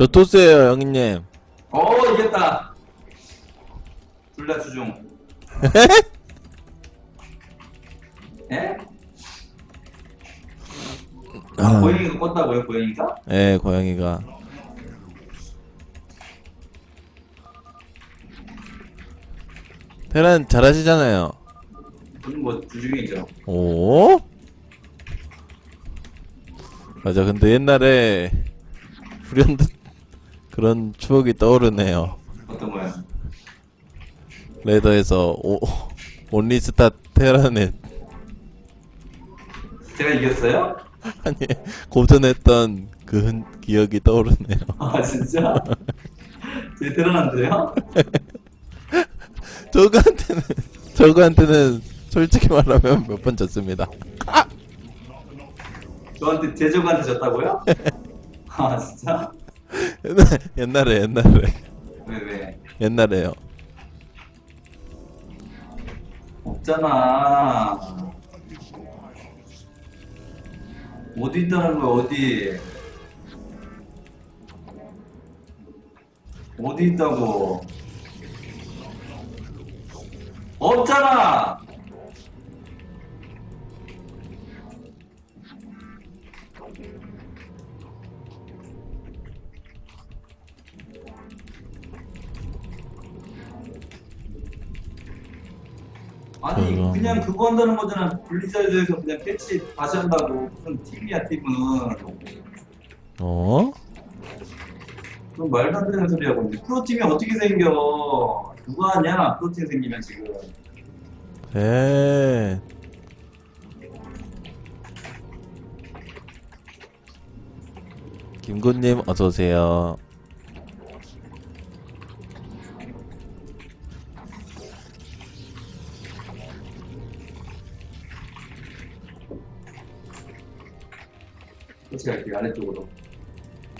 저 토스예요, 영희님. 어 이겼다. 둘 다 주중. 예? 아, 아. 고양이가 껐다고요, 고양이가? 예, 고양이가. 테란 잘하시잖아요. 저는 뭐 주중이죠. 오? 맞아, 근데 옛날에 후련듯 그런 추억이 떠오르네요. 어떤 거야? 레더에서 오, 온리스타 테란에 제가 이겼어요? 아니 고전했던 그 흔- 기억이 떠오르네요. 아 진짜? 되게 대단한데요? 저거한테는 저거한테는 솔직히 말하면 몇 번 졌습니다. 저한테 제조한테 졌다고요? 아 진짜? 옛날, 옛날 에 옛날에 왜 왜? 옛날에요. 없잖아. 어디 있다는 거야 어디? 어디 있다고? 없잖아. 아니 그럼. 그냥 그거 한다는 거잖아 블리자드에서 그냥 패치 다시 한다고 무슨 팀이야 팀은 어? 그럼 말도 안 되는 소리 하고 있는데 프로팀이 어떻게 생겨 누가 하냐 프로팀 생기면 지금 에. 김군님 어서 오세요. 같이 갈게요 아래쪽으로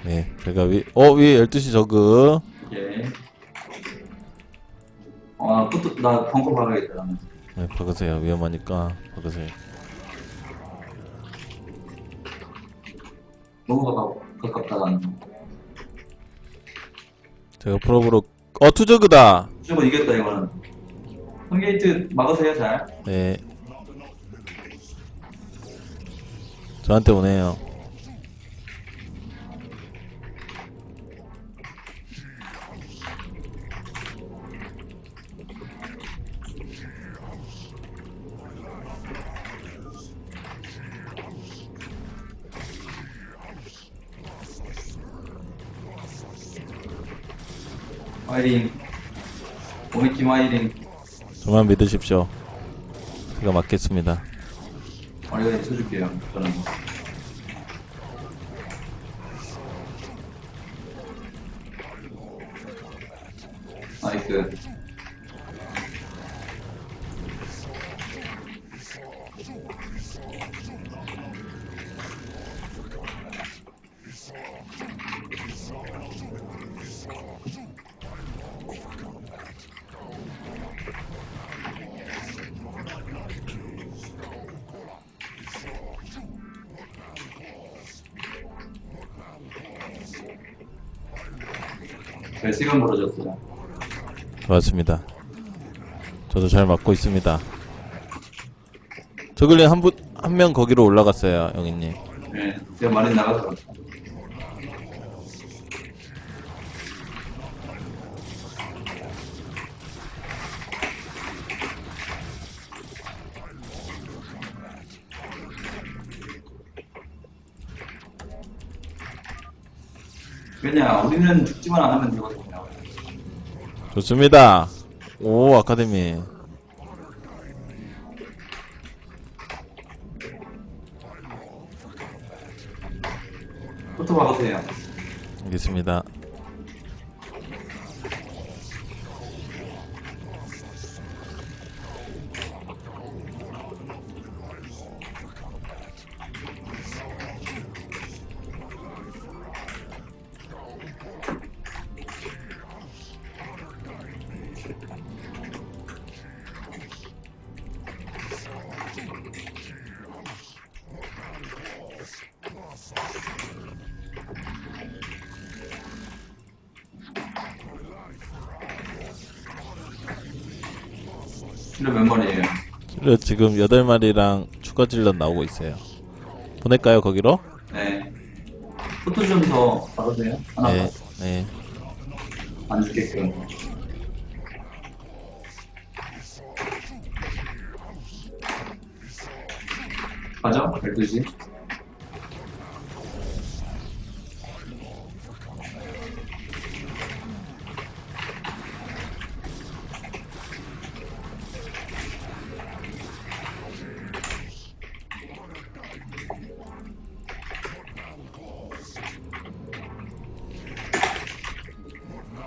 네, 제가 위, 어, 위 12시 저그. 예. 아, 또, 나 벙커 박아야겠다, 나는. 네, 박으세요. 위험하니까 박으세요. 너무 가까워, 가깝다, 나는. 제가 프로브로 어 투저그다. 무조건 이겼다, 이거는. 홈게이트 막으세요, 잘. 네. 저한테 오네요. 화이팅. 오미팀 화이팅. 저만 믿으십시오. 제가 맞겠습니다. 어리가 쳐줄게요, 저는. 나이스. 잘 시간 벌어졌어요. 좋았습니다. 저도 잘 맞고 있습니다. 저글링 한 분, 한 명 거기로 올라갔어요, 영희님. 네, 제가 많이 나가서 왜냐, 우리는 죽지만 않으면 되거든요. 좋습니다. 오, 아카데미. 포토 박으세요. 알겠습니다. 이거 몇 마리예요? 그래, 지금 8마리랑 추가 질럿 나오고 있어요. 보낼까요, 거기로? 네. 포토 좀 더 받으세요. 하나 네, 더. 네. 안 죽게끔. 가죠? 12시.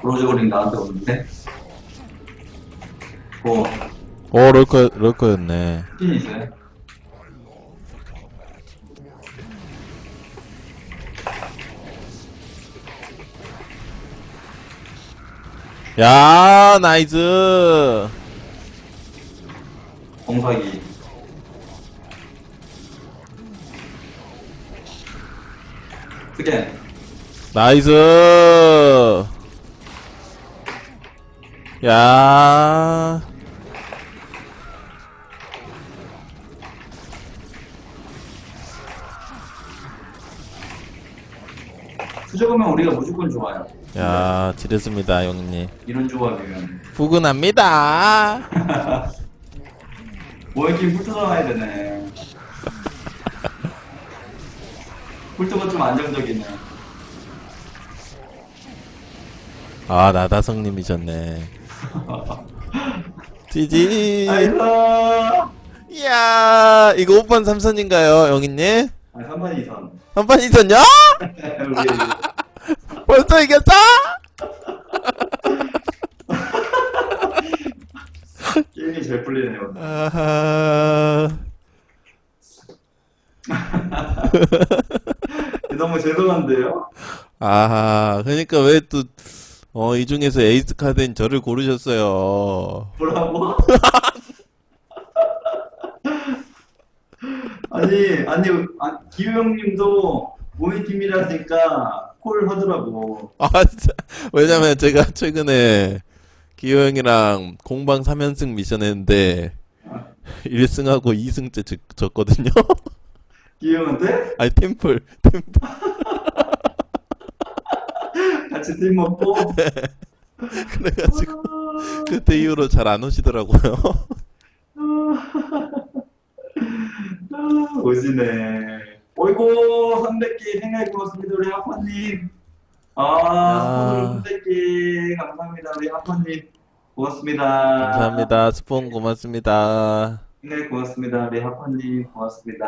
로즈고링 나한테 오는데? 뭐, 오, 럴커, 럴커였네. 핀 있어요? 야, 나이스! 공사기. 스캔. 나이스! 야, 수적으면 우리가 무조건 좋아요. 야, 지렸습니다, 형님. 이런 조합이면. 부근합니다. 뭐 이렇게 훑어 나와야 되네. 훑어가 좀 안정적이네. 아, 나다성님이셨네. 지지. 아이고! 이야, 이거 5번 삼선인가요, 영희님? 아, 3번 이선. 한판 있었냐? 우리 벌써 이겼어? 게임이 잘 풀리네요. 아하. 너무 죄송한데요? 아하, 그러니까 왜 또, 어, 이 중에서 에이스 카드인 저를 고르셨어요. 뭐라고? 아니, 아니, 아, 기우 형님도 모의 팀이라니까 콜 하더라고. 아, 진짜. 왜냐면 제가 최근에 기호 형이랑 공방 3연승 미션 했는데, 1승하고 2승째 졌, 졌거든요? 기우 형한테? 아니, 템플, 템플. 같이 팀 먹고. 그래가지고, 그때 이후로 잘 안 오시더라고요. 아, 오시네. 어이구, 300개 생각해 고맙습니다, 우리 아빠님. 아, 야. 300개 감사합니다, 우리 아빠님. 고맙습니다. 감사합니다. 스폰 고맙습니다. 생각해 고맙습니다, 우리 아빠님. 고맙습니다.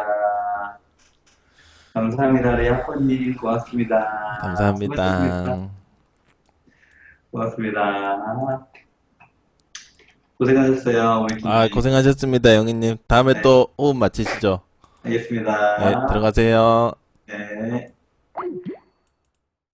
감사합니다, 우리 아빠님. 고맙습니다. 감사합니다. 고 맙습니다. 고생하셨어요, 아. 고생하셨습니다, 영희님. 다음에 네. 또 호흡 맞히시죠. 알겠습니다. 네, 들어가세요. 네.